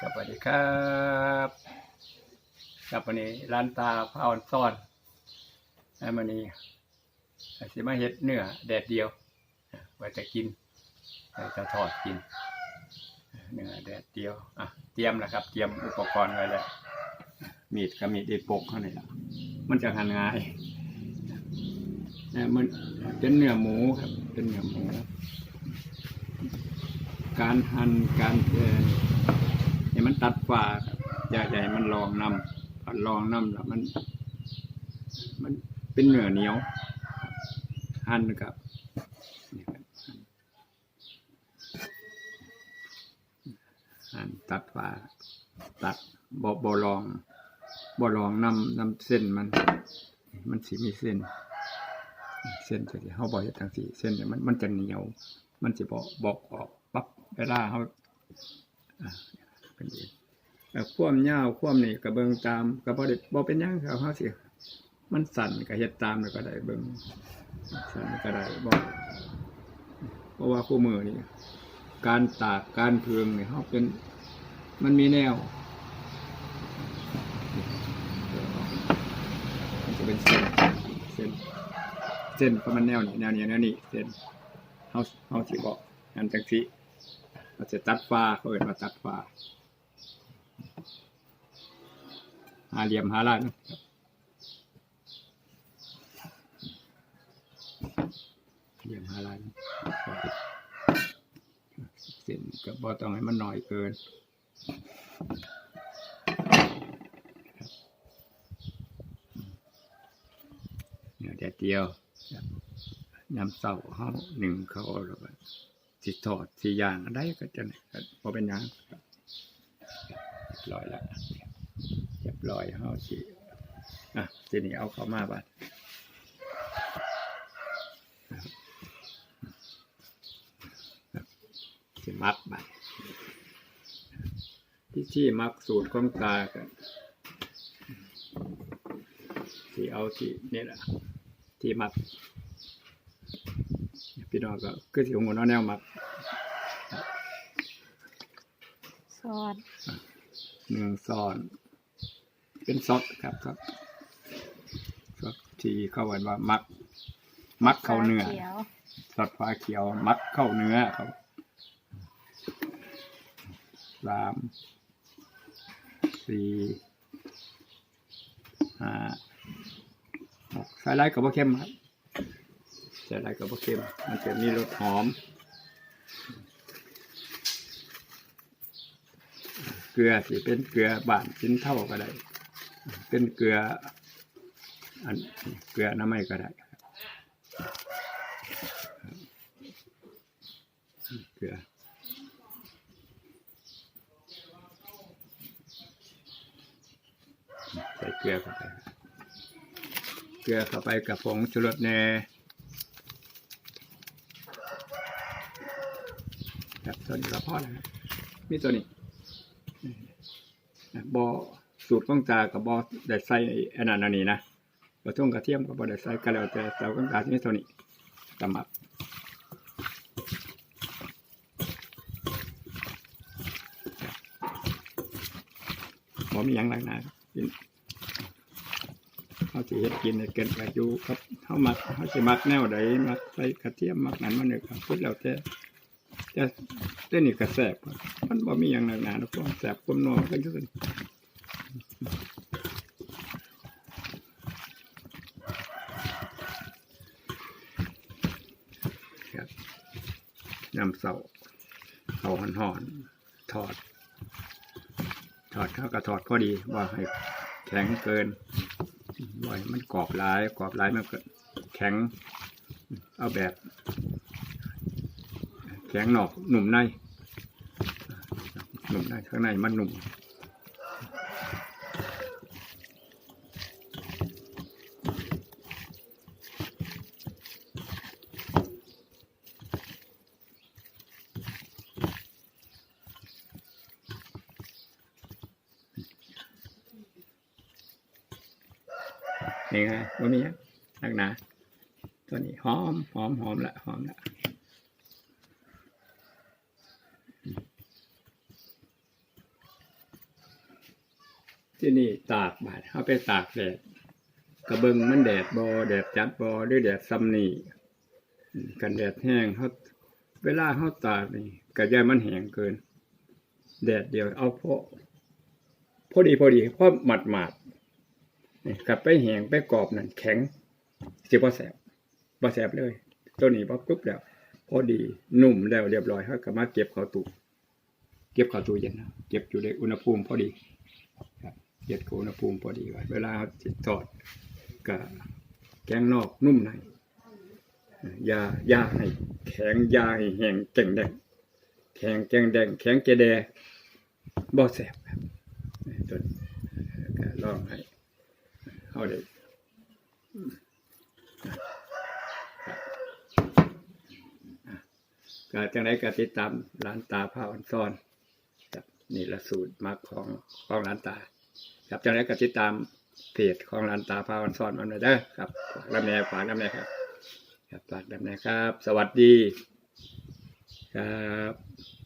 ครับสวัสดีครับครับวันนี้ร้านตาพาออนซ่อนแล้ววันนี้สิมาเฮ็ดเนื้อแดดเดียวไว้จะกินไว้จะทอดกินเนื้อแดดเดียวอะเตรียมแล้วครับ เตรียมอุปกรณ์ไว้แล้วมีดกับมีดเด็ดปกเขาเนี่ยมันจะหั่นง่ายนะมันเป็นเนื้อหมูครับเป็นเนื้อหมู การหั่นการเอ่อให้มัน ตัดฝ่าอย่าให้มันลองนำผัดลองนำแล้วมัน มันเป็นเหนือเหนียว หั่นครับหั่นตัดฝ่าตัดบ่บ่ลองบ่ลองนำนำเส้นมัน มันสิมีเส้น เส้นจะที่เฮาบ่เฮ็ดจังซี่เส้นเนี่ยมันมันจะเหนียว มันสิบ่บอกออกปั๊บเวลาเฮาอ่า เป็นเองเอ่อความยาควมนี่ก็เบิงตามก็บ่ได้บ่เป็นยังครับเฮาสิมันสั่นก็เฮ็ดตามแล้วก็ได้เบิงสั่นก็ได้บ่เพราะว่าคู่มือนี่การตากการเพืองนี่เฮาเป็นมันมีแนวมันจะเป็นเส้นเส้นเส้นประมาณแนวนี้แนวนี้แนวนี้เส้นเฮาเฮาสิบอกอันจังซี่เราจะตัดฟ้าเขาเอิ้นว่าตัดฟ้า หาเหลี่ยมหาลายนเหลี่ยมหาลายนเส้นก็บ่ต้องให้มันน้อยเกินเนื้อแดดเดียวยำเสาเฮาหนึ่งเขาแล้วก็สิทอดสิย่างอะไรก็จะพอเป็นหยังร้อยแล้ว เรียบร้อยเฮาสิอะทีนี้เอาเข้ามาบัดครับสิมักบัดที่ที่มักสูตรของตากันที่เอาที่นี่แหละที่มักพี่น้องก็คือสิของหัวแนวมักซอสเนืองซ้อน เป็นซอสครับครับซอสที่เขาเรียกว่ามัก มักเข้าเนื้อขียวซอสฟ้าเขียว มักเข้าเนื้อครับสามสี่ห้าหกใส่ไรกับว่าเข้มครับใส่ไรกับว่าเข้มมันจะมีรสหอม เกลือสิเป็นเกลือบานชิ้นเท่าก็ได้ เป็นเกลืออันเกลือน้ำไม่ก็ได้เกลือใส่เกลือเข้าไป เกลือเข้าไปกับผงชูรสแน่ครับตัวนี้ก็พอแล้วมีตัวนี้บอ สูตรของตากับบอได้ใส่อันนั้นอันนี้นะกระทุ่งกระเทียมกับบอได้ใส่ก็แล้วแต่แต่ของตาที่นี่เท่านี้สมัครบอมีหยังหลักหนากินเขาสิเฮ็ดกินเกินไปอายุครับเขามักเขาสิมักแนวใดมักใส่กระเทียมมักนั้นมันเนี่ยครับพูดแล้วแต่แต่แต่นี่ก็แสบมันบ่มีหยังหนักหนาแล้วก็แสบความนัวก็คือกันครับ ยำเสาเอาหอนหอนๆ ทอด ทอดเข้ากับทอดพอดีว่าให้แข็งเกินว่ายมันกรอบหลายกรอบหลายมันก็แข็ง เอาแบบ แข็งนอกหนุ่มในหนุ่มในข้างในมันหนุ่ม นี่ไงว่ามีนักหนาตัวนี้หอมหอมหอมละหอมละที่นี่ตากบาดเอาไปตากแดดกระเบิงมันแดดบอแดดจัดบอหรือแดดซ้ำนี่กันแดดแห้งเขาเวลาเขาตากนี่กระยายมันแห้งเกิน แดดเดียวเอาพอพอดีพอดีเพราะหมาดหมาด นี่กลับไปแหงไปกรอบนั่นแข็งสิบ่แสบบ่แสบเลย ตัวนี้พอปุ๊บแล้ว พอดีนุ่มแล้วเรียบร้อยเขาก็มาเก็บเข้าตู้เก็บเข้าตู้เย็นเก็บอยู่ในอุณหภูมิพอดีครับเก็บกับอุณหภูมิพอดีไว้เวลาทอดก็แกงนอกนุ่มในยายาให้แข็งยาให้แห้งแข็งแดงแข็งแกงแดงแข็งเจแดบ่แสบครับจนลองให้ เอาเลยก็จังไรก็ติดตามร้านตาผ้าอ่อนซ่อนครับนี่ละสูตรมักของของร้านตา ครับจังไรก็ติดตามเพจของร้านตาผ้าอ่อนซ่อนมันไว้เด้อครับฝากน้ำแน่ฝากน้ำแน่ครับ ครับฝากน้ำแน่ครับ สวัสดี ครับ